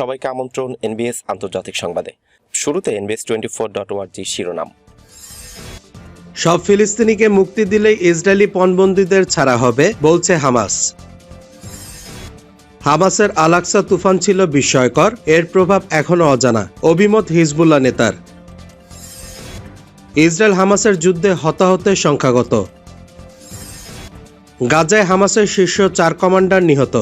সবাইকে আমন্ত্রণ এনবিএস আন্তর্জাতিক সংবাদে। শুরুতে এনবিএস টোয়েন্টি ফোর ডট ওয়ার্জি শিরোনাম। সব ফিলিস্তিনিকে মুক্তি দিলেই ইসরায়েলি পণবন্দীদের ছাড়া হবে, বলছে হামাস। হামাসের আলাক্সা তুফান ছিল বিস্ময়কর, এর প্রভাব এখনও অজানা, অভিমত হিজবুল্লাহ নেতার। ইসরায়েল হামাসের যুদ্ধে হতাহতের সংখ্যাগত। গাজায় হামাসের শীর্ষ চার কমান্ডার নিহত।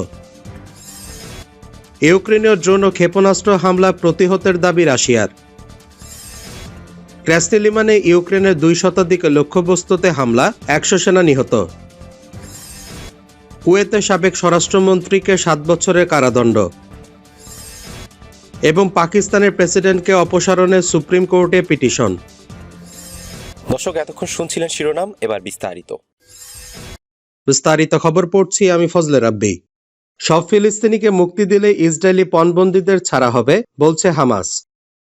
ইউক্রেনীয় ড্রোন ও ক্ষেপণাস্ত্র হামলা প্রতিহতের দাবি রাশিয়ার। ক্র্যাসনি লিমানে ইউক্রেনের দুই শতাধিক লক্ষ্যবস্তুতে হামলা একশো সেনা নিহত। কুয়েতে সাবেক স্বরাষ্ট্রমন্ত্রীকে সাত বছরের কারাদণ্ড। এবং পাকিস্তানের প্রেসিডেন্টকে অপসারণে সুপ্রিম কোর্টে পিটিশন। দর্শক এতক্ষণ শুনছিলেন শিরোনাম এবার বিস্তারিত। বিস্তারিত খবর পড়ছি আমি ফজলে রাব্বি। সব ফিলিস্তিনিকে মুক্তি দিলে ইসরায়েলি পণবন্দীদের ছাড়া হবে, বলছে হামাস।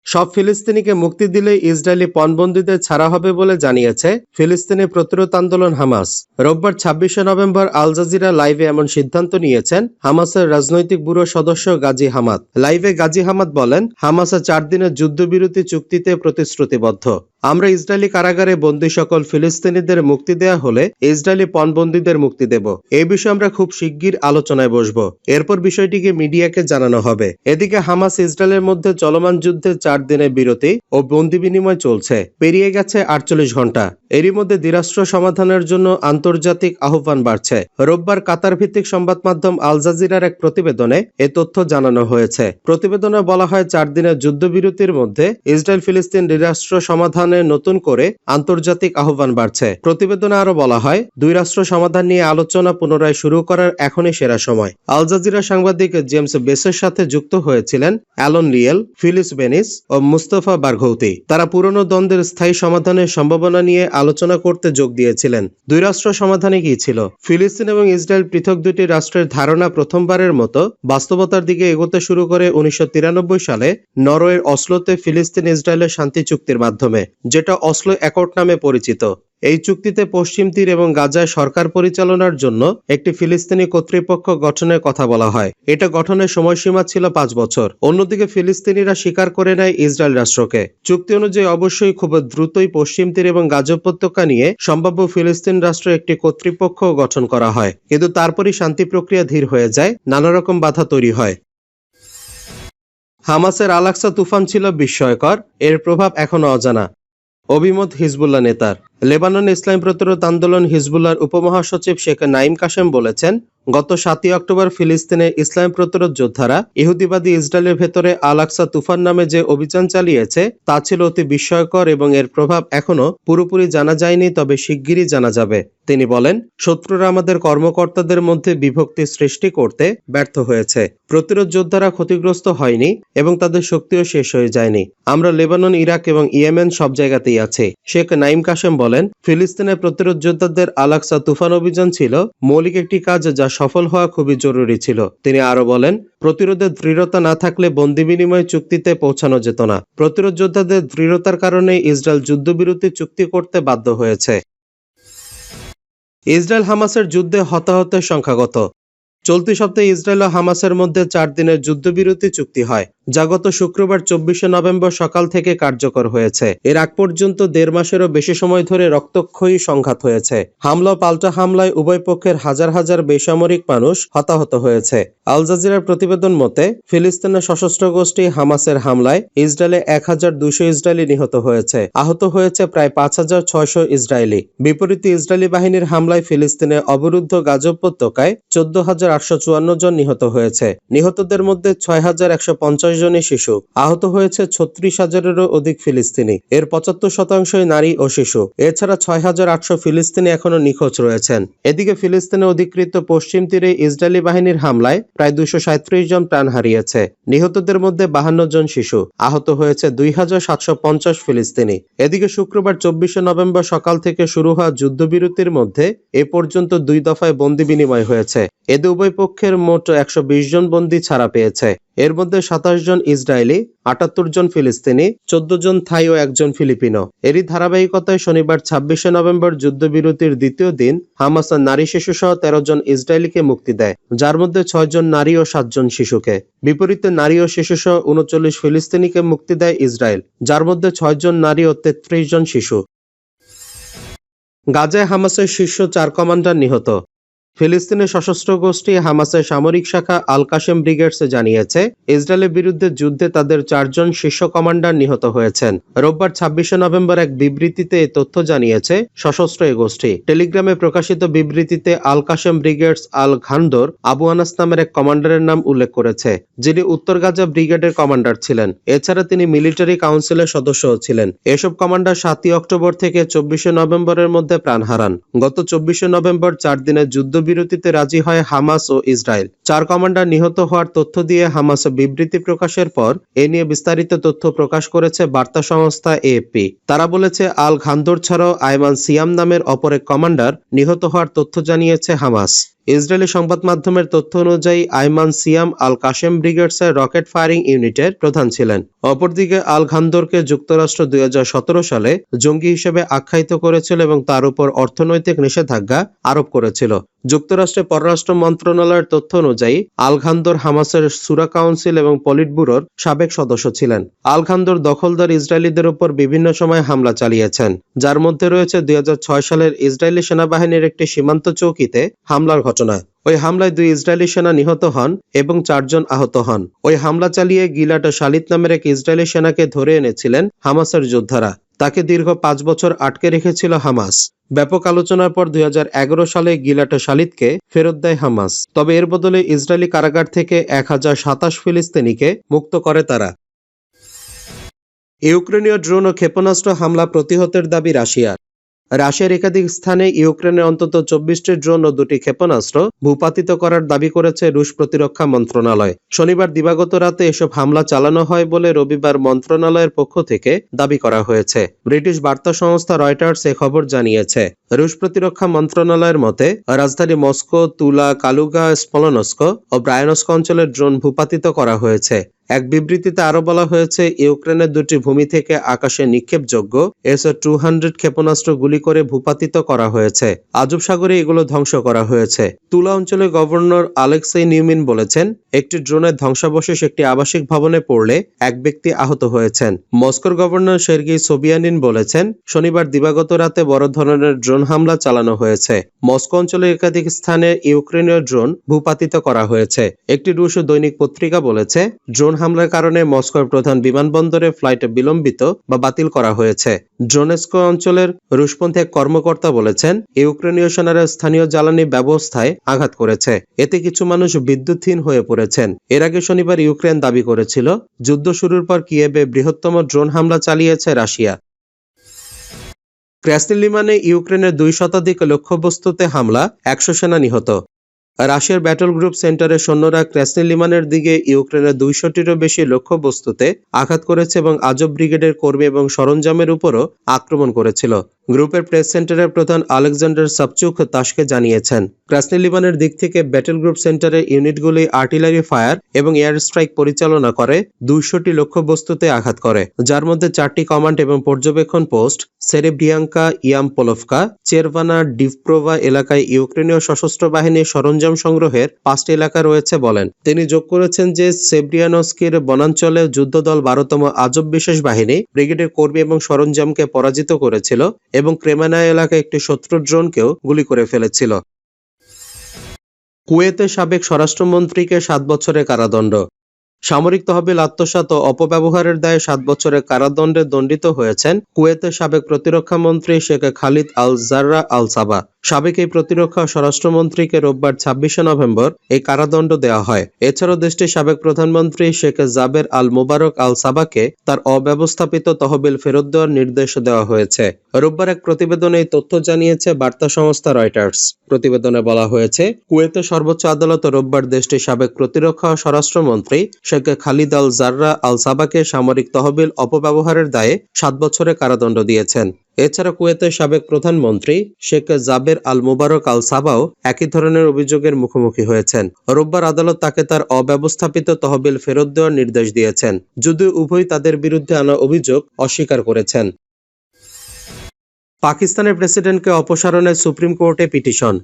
সব ফিলিস্তিনিকে মুক্তি দিলে ইসরায়েলি পণবন্দীদের ছাড়া হবে বলে জানিয়েছে ফিলিস্তিনি প্রতিরোধ আন্দোলন হামাস। রোববার ছাব্বিশে নভেম্বর আল জাজিরা লাইভে এমন সিদ্ধান্ত নিয়েছেন হামাসের রাজনৈতিক ব্যুরো সদস্য গাজী হামাদ। লাইভে গাজী হামাদ বলেন, হামাসের চার দিনের যুদ্ধবিরতি চুক্তিতে প্রতিশ্রুতিবদ্ধ। আমরা ইসরায়েলি কারাগারে বন্দী সকল ফিলিস্তিনিদের মুক্তি দেয়া হলে ইসরায়েলি পণবন্দীদের মুক্তি দেব। এই বিষয়ে আমরা খুব শিগগির আলোচনায় বসব। এরপর বিষয়টিকে মিডিয়াকে জানানো হবে। এদিকে হামাস ইসরায়েলের মধ্যে চলমান যুদ্ধে চার দিনের বিরতি ও বন্দি বিনিময় চলছে। পেরিয়ে গেছে আটচল্লিশ ঘণ্টা এরই মধ্যে দ্বিরাষ্ট্র সমাধানের জন্য আন্তর্জাতিক আহ্বান বাড়ছে। রোববার কাতার ভিত্তিক সংবাদ মাধ্যম আল জাজিরার এক প্রতিবেদনে এ তথ্য জানানো হয়েছে। প্রতিবেদনে বলা হয়, চার দিনের যুদ্ধবিরতির মধ্যে ইসরায়েল ফিলিস্তিন দ্বিরাষ্ট্র সমাধানে নতুন করে আন্তর্জাতিক আহ্বান বাড়ছে। প্রতিবেদনে আরও বলা হয়, দুই রাষ্ট্র সমাধান নিয়ে আলোচনা পুনরায় শুরু করার এখনই সেরা সময়। আল জাজিরা সাংবাদিক জেমস বেসের সাথে যুক্ত হয়েছিলেন অ্যালন লিয়েল, ফিলিস বেনিস ও মুস্তফা বারঘৌতি। তারা পুরনো দ্বন্দ্বের স্থায়ী সমাধানের সম্ভাবনা নিয়ে আলোচনা করতে যোগ দিয়েছিলেন। দুই রাষ্ট্র সমাধানে কি ছিল? ফিলিস্তিন এবং ইসরায়েল পৃথক দুটি রাষ্ট্রের ধারণা প্রথমবারের মতো বাস্তবতার দিকে এগোতে শুরু করে উনিশশো তিরানব্বই সালে নরওয়ের অসলোতে ফিলিস্তিন ইসরায়েলের শান্তি চুক্তির মাধ্যমে। যেটা অসলো অ্যাকর্ড নামে পরিচিত। এই চুক্তিতে পশ্চিম তীর এবং গাজায় সরকার পরিচালনার জন্য একটি ফিলিস্তিনি কর্তৃপক্ষ গঠনের কথা বলা হয়। এটা গঠনের সময়সীমা ছিল পাঁচ বছর। অন্যদিকে ফিলিস্তিনিরা স্বীকার করে নেয় ইসরায়েল রাষ্ট্রকে। চুক্তি অনুযায়ী অবশ্যই খুব দ্রুতই পশ্চিম তীর এবং গাজা উপত্যকা নিয়ে সম্ভাব্য ফিলিস্তিন রাষ্ট্র একটি কর্তৃপক্ষ গঠন করা হয়। কিন্তু তারপরই শান্তি প্রক্রিয়া ধীর হয়ে যায়, নানা রকম বাধা তৈরি হয়। হামাসের আলাক্সা তুফান ছিল বিস্ময়কর। এর প্রভাব এখনও অজানা। অভিমত হিজবুল্লাহ নেতার। লেবানন ইসলাম প্রতিরোধ আন্দোলন হিজবুল্লাহর উপমহাসচিব শেখ নাইম কাশেম বলেছেন, গত সাতই অক্টোবর ফিলিস্তিনে ইসলাম প্রতিরোধ যোদ্ধারা ইহুদিবাদী ইসরায়েলের ভেতরে আলাক্সা তুফান নামে যে অভিযান চালিয়েছে, তা ছিল অতি বিস্ময়কর এবং এর প্রভাব এখনও পুরোপুরি জানা যায়নি, তবে শিগগিরই জানা যাবে। তিনি বলেন, শত্রুরা আমাদের কর্মকর্তাদের মধ্যে বিভক্তি সৃষ্টি করতে ব্যর্থ হয়েছে। প্রতিরোধ যোদ্ধারা ক্ষতিগ্রস্ত হয়নি এবং তাদের শক্তিও শেষ হয়ে যায়নি। আমরা লেবানন, ইরাক এবং ইয়েমেন সব জায়গাতেই আছে, শেখ নাইম কাশেম বলেন। ফিলিস্তিনের প্রতিরোধ যোদ্ধাদের আলাক্সা তুফান অভিযান ছিল মৌলিক একটি কাজ যা সফল হওয়া খুবই জরুরি ছিল। তিনি আরও বলেন প্রতিরোধের দৃঢ়তা না থাকলে বন্দি বিনিময় চুক্তিতে পৌঁছানো যেত না। প্রতিরোধ যোদ্ধাদের দৃঢ়তার কারণে ইসরায়েল যুদ্ধবিরতি চুক্তি করতে বাধ্য হয়েছে। ইসরায়েল হামাসের যুদ্ধে হতাহতের সংখ্যাগত চলতি সপ্তাহে ইসরায়েল ও হামাসের মধ্যে চার দিনের যুদ্ধবিরতি চুক্তি হয়। যা গত শুক্রবার চব্বিশে নভেম্বর সকাল থেকে কার্যকর হয়েছে। এর আগ পর্যন্ত দেড় মাসেরও বেশি সময় ধরে রক্তক্ষয়ী সংঘাত হয়েছে। হামলা পাল্টা হামলায় উভয় পক্ষের হাজার হাজার বেসামরিক মানুষ হতাহত হয়েছে। আল জাজিরার প্রতিবেদন মতে, ফিলিস্তিনের সশস্ত্র গোষ্ঠী হামাসের হামলায় ইসরায়েলে এক হাজার দুশো ইসরায়েলি নিহত হয়েছে। আহত হয়েছে প্রায় পাঁচ হাজার ছয়শো ইসরায়েলি। বিপরীতে ইসরায়েলি বাহিনীর হামলায় ফিলিস্তিনের অবরুদ্ধ গাজ উপত্যকায় চোদ্দ হাজার আটশো চুয়ান্ন জন নিহত হয়েছে। নিহতদের মধ্যে ছয় হাজার একশো পঞ্চাশ জনই শিশু আহত হয়েছে ছত্রিশ হাজারেরও অধিক ফিলিস্তিনি। এর পঁচাত্তর শতাংশই নারী ও শিশু। এছাড়া ছয় হাজার আটশো ফিলিস্তিনি এখনও নিখোঁজ রয়েছেন। এদিকে ফিলিস্তিনে অধিকৃত পশ্চিম তীরে ইসরায়েলি বাহিনীর হামলায় প্রায় দুইশো সাঁত্রিশ জন প্রাণ হারিয়েছে। নিহতদের মধ্যে বাহান্ন জন শিশু। আহত হয়েছে দুই হাজার সাতশো পঞ্চাশ ফিলিস্তিনি। এদিকে শুক্রবার চব্বিশে নভেম্বর সকাল থেকে শুরু হওয়া যুদ্ধবিরতির মধ্যে এ পর্যন্ত দুই দফায় বন্দি বিনিময় হয়েছে। এতে উভয় পক্ষের মোট একশো বিশ জন বন্দী ছাড়া পেয়েছে। এর মধ্যে সাতাশ জন ইসরায়েলি, আটাত্তর জন ফিলিস্তিনি, চোদ্দ জন থাই ও একজন ফিলিপিনো। এরই ধারাবাহিকতায় শনিবার ছাব্বিশে নভেম্বর যুদ্ধবিরতির দ্বিতীয় দিন হামাস নারী শিশু সহ তেরো জন ইসরায়েলিকে মুক্তি দেয়, যার মধ্যে ছয় জন নারী ও সাতজন শিশুকে। বিপরীতে নারী ও শিশু সহ উনচল্লিশ ফিলিস্তিনিকে মুক্তি দেয় ইসরায়েল, যার মধ্যে ছয় জন নারী ও তেত্রিশ জন শিশু। গাজায় হামাসের শীর্ষ চার কমান্ডার নিহত। ফিলিস্তিনের সশস্ত্র গোষ্ঠী হামাসের সামরিক শাখা আল কাশেম ব্রিগেডস জানিয়েছে, ইসরায়েলের বিরুদ্ধে যুদ্ধে তাদের চারজন শীর্ষ কমান্ডার নিহত হয়েছেন। রোববার ছাব্বিশে নভেম্বর এক বিবৃতিতে এই তথ্য জানিয়েছে সশস্ত্র এই গোষ্ঠী। টেলিগ্রামে প্রকাশিত বিবৃতিতে Al Qassam Brigades Al Ghandour Abu Anas নামের এক কমান্ডারের নাম উল্লেখ করেছে, যিনি উত্তর গাজা ব্রিগেডের কমান্ডার ছিলেন। এছাড়া তিনি মিলিটারি কাউন্সিলের সদস্যও ছিলেন। এসব কমান্ডার সাতই অক্টোবর থেকে চব্বিশে নভেম্বরের মধ্যে প্রাণ হারান। গত চব্বিশে নভেম্বর চার দিনের যুদ্ধবিরতিতে রাজি হয় হামাস ও ইসরায়েল। চার কমান্ডার নিহত হওয়ার তথ্য দিয়ে হামাস বিবৃতি প্রকাশের পর এ নিয়ে বিস্তারিত তথ্য প্রকাশ করেছে বার্তা সংস্থা এএপি তারা বলেছে আল ঘান্দর ছাড়াও আয়মান সিয়াম নামের অপর এক কমান্ডার নিহত হওয়ার তথ্য জানিয়েছে হামাস। ইসরায়েলি সংবাদ মাধ্যমের তথ্য অনুযায়ী, আইমান সিয়াম আল কাশেম ব্রিগেডসের রকেট ফায়ারিং ইউনিটের প্রধান ছিলেন। অপরদিকে আল ঘান্দরকে যুক্তরাষ্ট্র দুই হাজার সতেরো সালে জঙ্গি হিসেবে আখ্যায়িত করেছিল এবং তার উপর অর্থনৈতিক নিষেধাজ্ঞা আরোপ করেছিল। যুক্তরাষ্ট্রের পররাষ্ট্র মন্ত্রণালয়ের তথ্য অনুযায়ী আল ঘান্দর হামাসের সুরা কাউন্সিল এবং পলিট ব্যুরোর সাবেক সদস্য ছিলেন। আল ঘান্দর দখলদার ইসরায়েলিদের উপর বিভিন্ন সময় হামলা চালিয়েছেন। যার মধ্যে রয়েছে দুই হাজার ছয় সালের ইসরায়েলি সেনাবাহিনীর একটি সীমান্ত চৌকিতে হামলার ঘটনা। ওই হামলায় দুই ইসরায়েলি সেনা নিহত হন এবং চারজন আহত হন। ওই হামলা চালিয়ে গিলাট শালিত নামের এক ইসরায়েলি সেনাকে ধরে এনেছিলেন হামাসের যোদ্ধারা। তাকে দীর্ঘ পাঁচ বছর আটকে রেখেছিল হামাস। ব্যাপক আলোচনার পর দুই হাজার এগারো সালে গিলাটা শালিদকে ফেরত দেয় হামাস। তবে এর বদলে ইসরায়েলি কারাগার থেকে এক হাজার সাতাশ ফিলিস্তিনিকে মুক্ত করে তারা। ইউক্রেনীয় ড্রোন ও ক্ষেপণাস্ত্র হামলা প্রতিহতের দাবি রাশিয়ার। রাশিয়ার একাধিক স্থানে ইউক্রেনের অন্তত চব্বিশটি ড্রোন ও দুটি ক্ষেপণাস্ত্র ভূপাতিত করার দাবি করেছে রুশ প্রতিরক্ষা মন্ত্রণালয়। শনিবার দিবাগত রাতে এসব হামলা চালানো হয় বলে রবিবার মন্ত্রণালয়ের পক্ষ থেকে দাবি করা হয়েছে। ব্রিটিশ বার্তা সংস্থা রয়টার্স এ খবর জানিয়েছে। রুশ প্রতিরক্ষা মন্ত্রণালয়ের মতে, রাজধানী মস্কো, তুলা, কালুগা স্পলনস্ক ও ব্রায়ানস্ক অঞ্চলের ড্রোন ভূপাতিত করা হয়েছে। এক বিবৃতিতে আরও বলা হয়েছে, ইউক্রেনের দুটি ভূমি থেকে আকাশে নিক্ষেপযোগ্য। এস টু হান্ড্রেড ক্ষেপণাস্ত্র গুলি করে ভূপাতিত করা হয়েছে। আজব সাগরে এগুলো ধ্বংস করা হয়েছে। তুলা অঞ্চলের গভর্নর আলেক্সেই নিউমিন বলেছেন, একটি ড্রোনের ধ্বংসাবশেষ একটি আবাসিক ভবনে পড়লে এক ব্যক্তি আহত হয়েছেন। মস্কোর গভর্নর সের্গেই সোবিয়ানিন বলেছেন, শনিবার দিবাগত রাতে বড় ধরনের ড্রোন হামলা চালানো হয়েছে। মস্কো অঞ্চলের একাধিক স্থানে ইউক্রেনীয় ড্রোন ভূপাতিত করা হয়েছে। একটি রুশ দৈনিক পত্রিকা বলেছে, ড্রোন হামলার কারণে মস্কোর প্রধান বিমানবন্দরে ফ্লাইট বিলম্বিত বা বাতিল করা হয়েছে। ড্রোনেস্কো অঞ্চলের রুশপন্থী এক কর্মকর্তা বলেছেন ইউক্রেনীয় সেনারা স্থানীয় জ্বালানি ব্যবস্থায় আঘাত করেছে। এতে কিছু মানুষ বিদ্যুৎহীন হয়ে পড়েছেন। এর আগে শনিবার ইউক্রেন দাবি করেছিল, যুদ্ধ শুরুর পর কিয়েবে বৃহত্তম ড্রোন হামলা চালিয়েছে রাশিয়া। ক্র্যাসনি লিমানে ইউক্রেনের দুই শতাধিক লক্ষ্যবস্তুতে হামলা, একশো সেনা নিহত। রাশিয়ার ব্যাটল গ্রুপ সেন্টারের সৈন্যরা ক্র্যাসনি লিমানের দিকে ইউক্রেনের দুইশোটিরও বেশি লক্ষ্যবস্তুতে আঘাত করেছে এবং আজব ব্রিগেডের কর্মী এবং সরঞ্জামের উপরও আক্রমণ করেছিল। গ্রুপের প্রেস সেন্টারের প্রধান আলেকজান্ডার সাবচুক তাসকে জানিয়েছেন ক্রাসনি লিমানের দিক থেকে ব্যাটেল গ্রুপ সেন্টারের ইউনিটগুলি আর্টিলারি ফায়ার এবং এয়ার স্ট্রাইক পরিচালনা করে, দুইশোটি লক্ষ্যবস্তুতে আঘাত করে, যার মধ্যে চারটি কমান্ড এবং পর্যবেক্ষণ পোস্ট, সেরেব্রিয়াঙ্কা ইয়াম পোলভকা চেরভানা, ডিভপ্রোভা এলাকায় ইউক্রেনীয় সশস্ত্র বাহিনীর সরঞ্জাম সংগ্রহের পাঁচটি এলাকা রয়েছে বলেন। তিনি যোগ করেছেন যে, সেব্রিয়ানস্কির বনাঞ্চলে যুদ্ধদল বারোতম আজব বিশেষ বাহিনী, ব্রিগেডের কর্মী এবং সরঞ্জামকে পরাজিত করেছিল এবং ক্রেমানা এলাকায় একটি শত্রু ড্রোনকেও গুলি করে ফেলেছিল। কুয়েতে সাবেক স্বরাষ্ট্রমন্ত্রীকে সাত বছরের কারাদণ্ড। সামরিক তহবিল আত্মসাত অপব্যবহারের দায়ে সাত বছরের কারাদণ্ডে দণ্ডিত হয়েছেন কুয়েতের সাবেক প্রতিরক্ষা মন্ত্রী শেখ খালিদ আল জাররা আল সাবা। সাবেক এই প্রতিরক্ষা স্বরাষ্ট্রমন্ত্রীকে রোববার ছাব্বিশে নভেম্বর এই কারাদণ্ড দেওয়া হয়। এছাড়াও দেশটির সাবেক প্রধানমন্ত্রী শেখ জাবের আল মুবারক আল সাবাকে তার অব্যবস্থাপিত তহবিল ফেরত দেওয়ার নির্দেশ দেওয়া হয়েছে। রোববার এক প্রতিবেদনে এই তথ্য জানিয়েছে বার্তা সংস্থা রয়টার্স। প্রতিবেদনে বলা হয়েছে কুয়েতের সর্বোচ্চ আদালত রোববার দেশটির সাবেক প্রতিরক্ষা স্বরাষ্ট্রমন্ত্রী শেখ খালিদ আল জাররা আল সাবাকে সামরিক তহবিল অপব্যবহারের দায়ে সাত বছরের কারাদণ্ড দিয়েছেন। এছাড়া কুয়েতের সাবেক প্রধানমন্ত্রী শেখ জাবের আল মুবারক আল সাবাও একই ধরনের অভিযোগের মুখোমুখি হয়েছেন। রোববার আদালত তাকে তার অব্যবস্থাপিত তহবিল ফেরত দেওয়ার নির্দেশ দিয়েছেন, যদিও উভয় তাদের বিরুদ্ধে আনা অভিযোগ অস্বীকার করেছেন। পাকিস্তানের প্রেসিডেন্টকে অপসারণের সুপ্রিম কোর্টে পিটিশন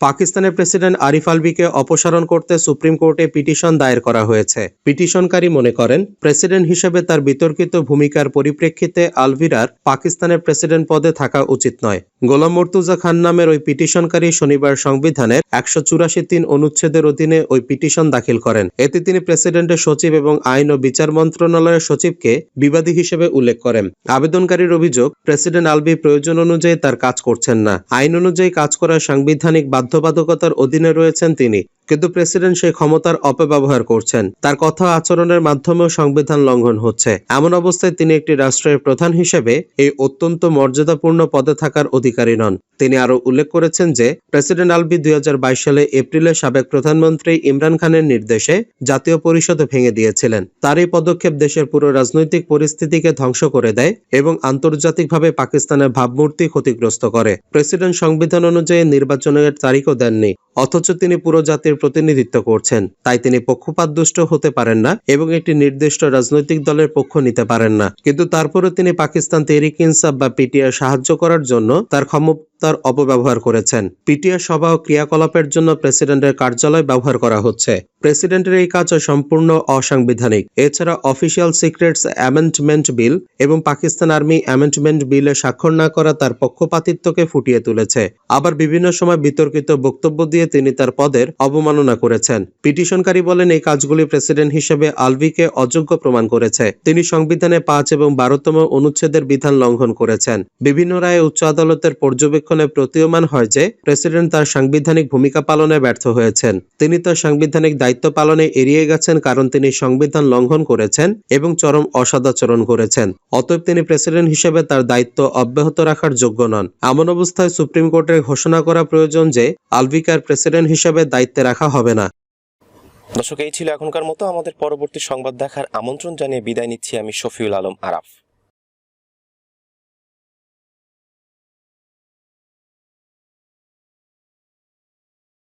পাকিস্তানের প্রেসিডেন্ট আরিফ আলভিকে অপসারণ করতে সুপ্রিম কোর্টে পিটিশন দায়ের করা হয়েছে। পিটিশনকারী মনে করেন, প্রেসিডেন্ট হিসেবে তার বিতর্কিত ভূমিকার পরিপ্রেক্ষিতে আলভিরার পাকিস্তানের প্রেসিডেন্ট পদে থাকা উচিত নয়। গোলাম মর্তুজা খান নামের ওই পিটিশনকারী শনিবার সংবিধানের একশো চুরাশি তিন অনুচ্ছেদের অধীনে ওই পিটিশন দাখিল করেন। এতে তিনি প্রেসিডেন্টের সচিব এবং আইন ও বিচার মন্ত্রণালয়ের সচিবকে বিবাদী হিসেবে উল্লেখ করেন। আবেদনকারীর অভিযোগ, প্রেসিডেন্ট আলবি প্রয়োজন অনুযায়ী তার কাজ করছেন না। আইন অনুযায়ী কাজ করার সাংবিধানিক বাধ্যবাধকতার অধীনে রয়েছেন তিনি, কিন্তু প্রেসিডেন্ট সেই ক্ষমতার অপব্যবহার করছেন। তার কথা আচরণের মাধ্যমেও সংবিধান লঙ্ঘন হচ্ছে। এমন অবস্থায় তিনি একটি রাষ্ট্রের প্রধান হিসেবে এই অত্যন্ত মর্যাদাপূর্ণ পদে থাকার অধিকারী নন। তিনি আরও উল্লেখ করেছেন যে, প্রেসিডেন্ট আলবি দুই সালে এপ্রিলে সাবেক প্রধানমন্ত্রী ইমরান খানের নির্দেশে জাতীয় পরিষদ ভেঙে দিয়েছিলেন। তার এই পদক্ষেপ দেশের পুরো রাজনৈতিক পরিস্থিতিকে ধ্বংস করে দেয় এবং আন্তর্জাতিকভাবে পাকিস্তানের ভাবমূর্তি ক্ষতিগ্রস্ত করে। প্রেসিডেন্ট সংবিধান অনুযায়ী নির্বাচনের তারিখও দেননি। অথচ তিনি পুরো জাতির প্রতিনিধিত্ব করছেন। তাই তিনি পক্ষপাতদুষ্ট হতে পারেন না এবং একটি নির্দিষ্ট রাজনৈতিক দলের পক্ষ নিতে পারেন না। কিন্তু তারপরে তিনি পাকিস্তান তেহরিক ইনসাফ বা পিটিআই সাহায্য করার জন্য তার ক্ষমতার অপব্যবহার করেছেন। পিটিআর সভা ও ক্রিয়াকলাপের জন্য প্রেসিডেন্টের কার্যালয় ব্যবহার করা হচ্ছে। প্রেসিডেন্টের এই কাজ সম্পূর্ণ অসাংবিধানিক। এছাড়া অফিসিয়াল সিক্রেটস অ্যামেন্ডমেন্ট বিল এবং পাকিস্তান আর্মি অ্যামেন্ডমেন্ট বিলে স্বাক্ষর না করা তার পক্ষপাতিত্বকে ফুটিয়ে তুলেছে। আবার বিভিন্ন সময় বিতর্কিত বক্তব্য দিয়ে তিনি তার পদের অবমাননা করেছেন। পিটিশনকারী বলেন, এই কাজগুলি প্রেসিডেন্ট হিসেবে আলভিকে অযোগ্য প্রমাণ করেছে। তিনি সংবিধানে পাঁচ এবং বারোতম অনুচ্ছেদের বিধান লঙ্ঘন করেছেন। বিভিন্ন রায়ে উচ্চ আদালতের পর্যবেক্ষণে প্রতীয়মান হয় যে, প্রেসিডেন্ট তার সাংবিধানিক ভূমিকা পালনে ব্যর্থ হয়েছেন। তিনি তার সাংবিধানিক দায়িত্ব পালনে এড়িয়ে গেছেন কারণ তিনি সংবিধান লঙ্ঘন করেছেন এবং চরম অসদাচরণ করেছেন। অতএব তিনি প্রেসিডেন্ট হিসেবে তার দায়িত্ব অব্যাহত রাখার যোগ্য নন। এমন অবস্থায় সুপ্রিম কোর্টের ঘোষণা করা প্রয়োজন যে, আলভিকার প্রেসিডেন্ট হিসেবে দায়িত্বে রাখা হবে না। দর্শক, এই ছিল এখনকার মতো। আমাদের পরবর্তী সংবাদ দেখার আমন্ত্রণ জানিয়ে বিদায় নিচ্ছি আমি শফিউল আলম আরাফ।